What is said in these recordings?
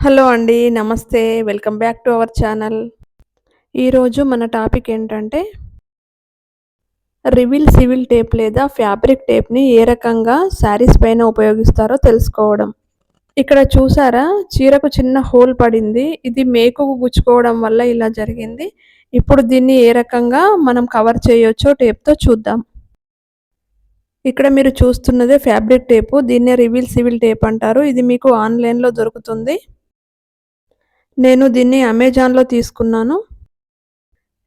Hello అండి నమస్తే. Welcome back to our channel. ఈరోజు మన టాపిక్ ఏంటంటే రివిల్ సివిల్ టేప్ లేదా ఫ్యాబ్రిక్ టేప్ని ఏ రకంగా శారీస్ పైన ఉపయోగిస్తారో తెలుసుకోవడం. ఇక్కడ చూసారా? చీరకు చిన్న హోల్ పడింది. ఇది మేకుకు గుచ్చుకోవడం వల్ల ఇలా జరిగింది. ఇప్పుడు దీన్ని ఏ రకంగా మనం కవర్ చేయొచ్చో టేప్తో చూద్దాం. ఇక్కడ మీరు చూస్తున్నదే ఫ్యాబ్రిక్ టేపు. దీన్నే రివిల్ సివిల్ టేప్ అంటారు. ఇది మీకు ఆన్లైన్లో దొరుకుతుంది. నేను దీన్ని అమెజాన్లో తీసుకున్నాను.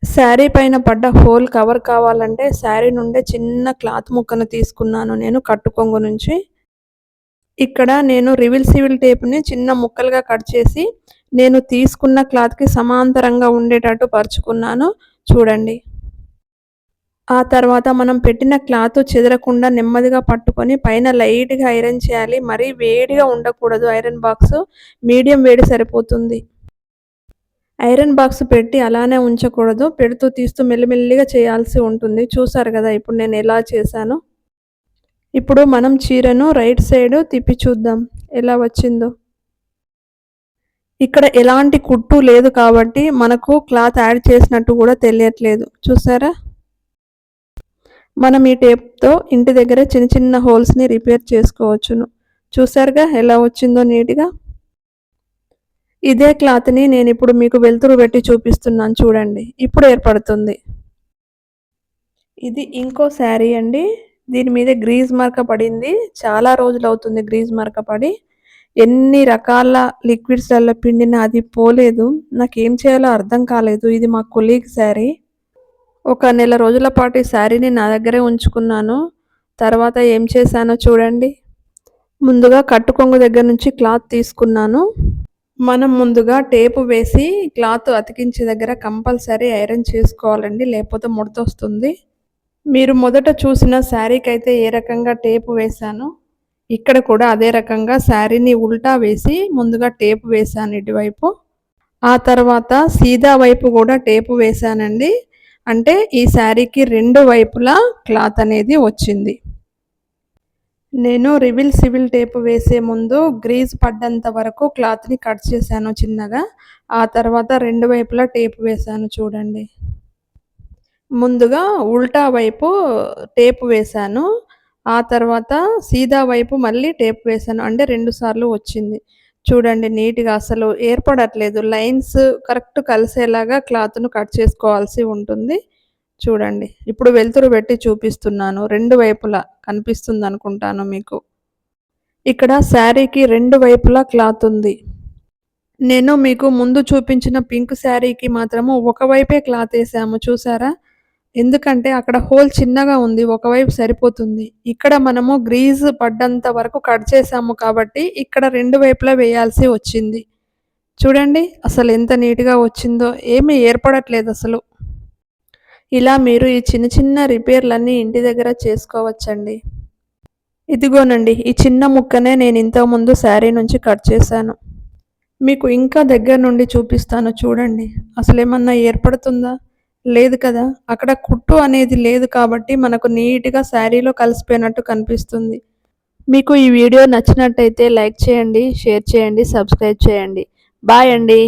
శారీ పైన పడ్డ హోల్ కవర్ కావాలంటే శారీ నుండే చిన్న క్లాత్ ముక్కను తీసుకున్నాను నేను కట్టుకొంగు నుంచి. ఇక్కడ నేను రివిల్ సివిల్ టేప్ని చిన్న ముక్కలుగా కట్ చేసి నేను తీసుకున్న క్లాత్కి సమాంతరంగా ఉండేటట్టు పరుచుకున్నాను. చూడండి. ఆ తర్వాత మనం పెట్టిన క్లాత్ చెదరకుండా నెమ్మదిగా పట్టుకొని పైన లైట్గా ఐరన్ చేయాలి. మరీ వేడిగా ఉండకూడదు ఐరన్ బాక్స్. మీడియం వేడి సరిపోతుంది. ఐరన్ బాక్స్ పెట్టి అలానే ఉంచకూడదు. పెడుతూ తీస్తూ మెల్లిమెల్లిగా చేయాల్సి ఉంటుంది. చూసారు కదా ఇప్పుడు నేను ఎలా చేశాను? ఇప్పుడు మనం చీరను రైట్ సైడ్ తిప్పి చూద్దాం. ఎలా వచ్చిందో. ఇక్కడ ఎలాంటి కుట్టు లేదు కాబట్టి మనకు క్లాత్ యాడ్ చేసినట్టు కూడా తెలియట్లేదు. చూసారా? మనం ఈ టేప్తో ఇంటి దగ్గర చిన్న చిన్న హోల్స్ని రిపేర్ చేసుకోవచ్చును. చూసారుగా ఎలా వచ్చిందో నీట్గా? ఇదే క్లాత్ని నేను ఇప్పుడు మీకు వెలుతురు పెట్టి చూపిస్తున్నాను చూడండి. ఇప్పుడు ఏర్పడుతుంది. ఇది ఇంకో శారీ అండి. దీని మీద గ్రీజ్ మరక పడింది. చాలా రోజులు అవుతుంది గ్రీజ్ మరక పడి. ఎన్ని రకాల లిక్విడ్స్లలో పిండిన అది పోలేదు. నాకేం చేయాలో అర్థం కాలేదు. ఇది మా కొలీగ్ శారీ. ఒక నెల రోజుల పాటు ఈ శారీని నా దగ్గరే ఉంచుకున్నాను. తర్వాత ఏం చేశానో చూడండి. ముందుగా కట్టుకొంగు దగ్గర నుంచి క్లాత్ తీసుకున్నాను. మనం ముందుగా టేపు వేసి క్లాత్ అతికించే దగ్గర కంపల్సరీ ఐరన్ చేసుకోవాలండి లేకపోతే ముడతొస్తుంది. మీరు మొదట చూసిన శారీకి అయితే ఏ రకంగా టేపు వేశానో ఇక్కడ కూడా అదే రకంగా శారీని ఉల్టా వేసి ముందుగా టేపు వేశాను ఇటువైపు. ఆ తర్వాత సీదా వైపు కూడా టేపు వేశానండి. అంటే ఈ శారీకి రెండు వైపులా క్లాత్ అనేది వచ్చింది. నేను రివిల్ సివిల్ టేప్ వేసే ముందు గ్రీజ్ పడ్డంత వరకు క్లాత్ని కట్ చేశాను చిన్నగా. ఆ తర్వాత రెండు వైపులా టేప్ వేశాను చూడండి. ముందుగా ఉల్టా వైపు టేప్ వేశాను. ఆ తర్వాత సీదా వైపు మళ్ళీ టేప్ వేశాను. అంటే రెండు సార్లు వచ్చింది. చూడండి నీట్గా అసలు ఏర్పడట్లేదు. లైన్స్ కరెక్ట్ కలిసేలాగా క్లాత్ను కట్ చేసుకోవాల్సి ఉంటుంది. చూడండి. ఇప్పుడు వెలుతురు పెట్టి చూపిస్తున్నాను. రెండు వైపులా కనిపిస్తుంది అనుకుంటాను మీకు. ఇక్కడ శారీకి రెండు వైపులా క్లాత్ ఉంది. నేను మీకు ముందు చూపించిన పింక్ శారీకి మాత్రము ఒకవైపే క్లాత్ వేసాము. చూసారా? ఎందుకంటే అక్కడ హోల్ చిన్నగా ఉంది. ఒకవైపు సరిపోతుంది. ఇక్కడ మనము గ్రీజ్ పడ్డంత వరకు కట్ చేసాము కాబట్టి ఇక్కడ రెండు వైపులా వేయాల్సి వచ్చింది. చూడండి అసలు ఎంత నీట్గా వచ్చిందో. ఏమీ ఏర్పడట్లేదు అసలు. ఇలా మీరు ఈ చిన్న చిన్న రిపేర్లన్నీ ఇంటి దగ్గర చేసుకోవచ్చండి. ఇదిగోనండి ఈ చిన్న ముక్కనే నేను ఇంతకుముందు శారీ నుంచి కట్ చేశాను. మీకు ఇంకా దగ్గర నుండి చూపిస్తాను చూడండి. అసలు ఏమన్నా ఏర్పడుతుందా? లేదు కదా. అక్కడ కుట్టు అనేది లేదు కాబట్టి మనకు నీట్గా శారీలో కలిసిపోయినట్టు కనిపిస్తుంది. మీకు ఈ వీడియో నచ్చినట్టయితే లైక్ చేయండి షేర్ చేయండి సబ్స్క్రైబ్ చేయండి. బాయ్ అండి.